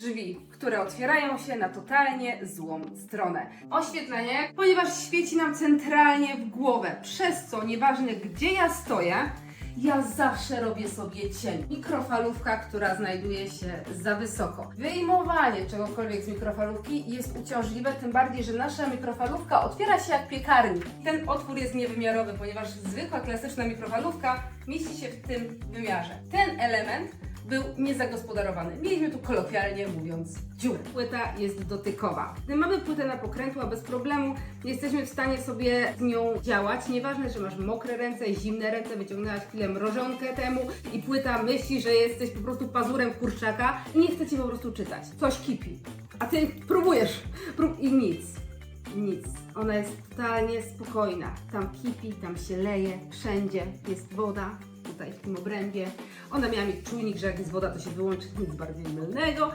drzwi, które otwierają się na totalnie złą stronę. Oświetlenie, ponieważ świeci nam centralnie w głowę, przez co nieważne gdzie ja stoję, ja zawsze robię sobie cień. Mikrofalówka, która znajduje się za wysoko. Wyjmowanie czegokolwiek z mikrofalówki jest uciążliwe, tym bardziej, że nasza mikrofalówka otwiera się jak piekarnik. Ten otwór jest niewymiarowy, ponieważ zwykła, klasyczna mikrofalówka mieści się w tym wymiarze. Ten element był niezagospodarowany. Mieliśmy tu kolokwialnie mówiąc dziurę. Płyta jest dotykowa. Gdy mamy płytę na pokrętła bez problemu, jesteśmy w stanie sobie z nią działać. Nieważne, że masz mokre ręce, zimne ręce, wyciągnęłaś chwilę mrożonkę temu i płyta myśli, że jesteś po prostu pazurem kurczaka i nie chce Ci po prostu czytać. Coś kipi. A Ty próbujesz. Prób i nic. Nic. Ona jest totalnie spokojna. Tam kipi, tam się leje, wszędzie jest woda, tutaj w tym obrębie. Ona miała mieć czujnik, że jak jest woda, to się wyłączy, nic bardziej mylnego.